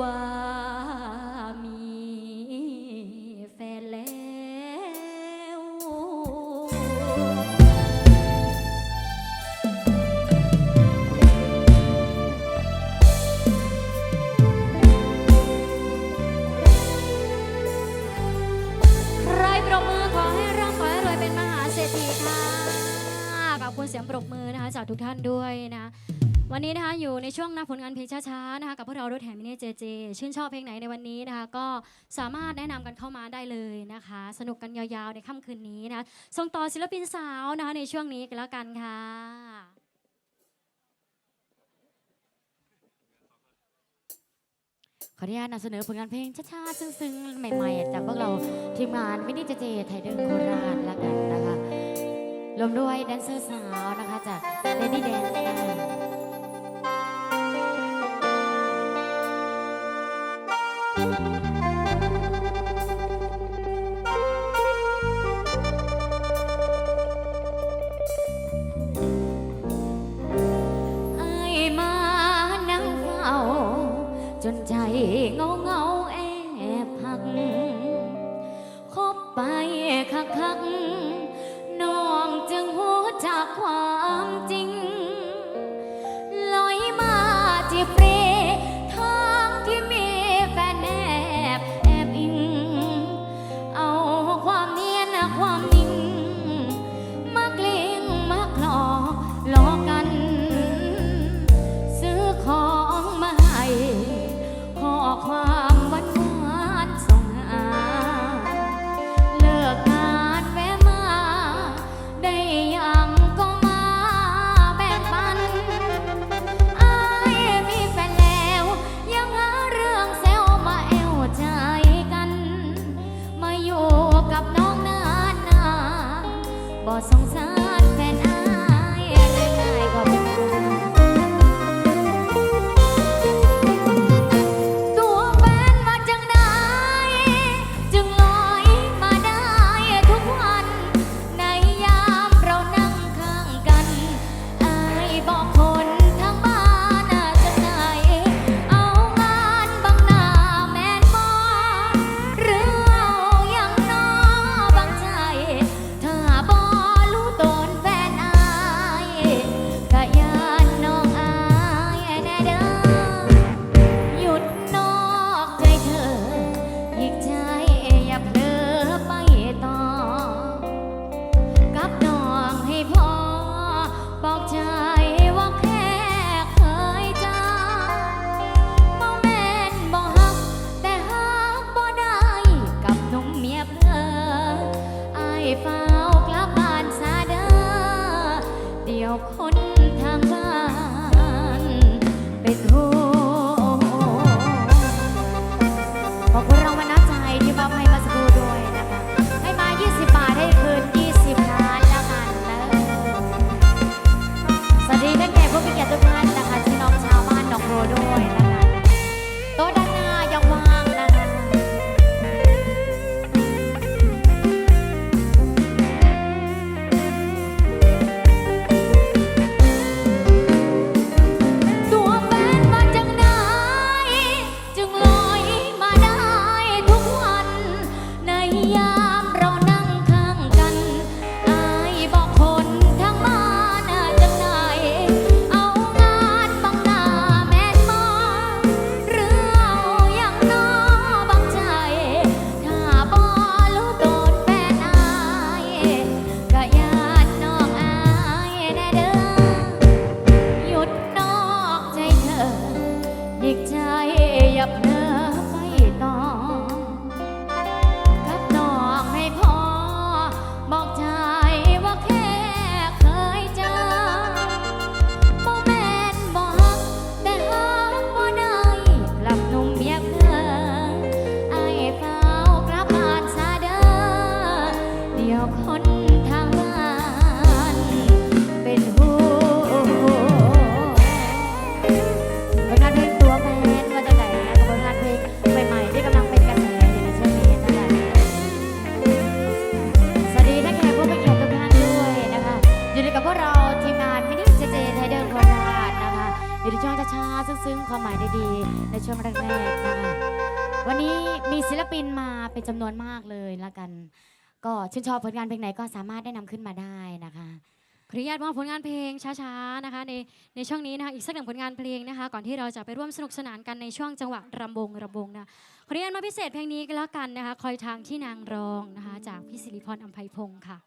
ว่ามีแฟนแล้วใครปรบมือขอให้ร่ำขอให้รวยเป็นมหาเศรษฐีค่ะขอบคุณเสียงปรบมือนะคะจากทุกท่านด้วยนะ วันนี้นะคะอยู่ในช่วงหน้าผลงานเพลงช้าๆนะคะกับพวกเรารถแห่มินิเจเจชื่นชอบเพลงไหนในวันนี้นะคะ ก็สามารถแนะนำกันเข้ามาได้เลยนะคะ สนุกกันยาวๆในค่ำคืนนี้นะคะส่งต่อศิลปินสาวนะคะในช่วงนี้กันแล้วกันค่ะขออนุญาตนำเสนอผลงานเพลงช้าๆซึ้งๆ ใหม่ๆ จากพวกเราทีมงานมินิเจเจไทยเดินโคราชแล้วกันนะคะรวมด้วยแดนเซอร์สาวนะคะจากเลดี้แดน ช้าๆ ซึ้งๆ ความหมายดีๆ ในช่วงแรกๆนะคะวันนี้มีศิลปินมาเป็นจำนวนมากเลยละกัน ก็ชื่นชอบผลงานเพลงไหนก็สามารถได้นำขึ้นมาได้นะคะขออนุญาตมอบผลงานเพลงช้าๆนะคะในในช่วงนี้นะคะอีกสักหนึ่งผลงานเพลงนะคะ ก่อนที่เราจะไปร่วมสนุกสนานกันในช่วงจังหวะรำวงรำวงนะขออนุญาตมาพิเศษเพลงนี้ก็แล้วกันนะคะ คอยทางที่นางรองนะคะ จากพี่สิริพรอัมไพพงศ์ค่ะ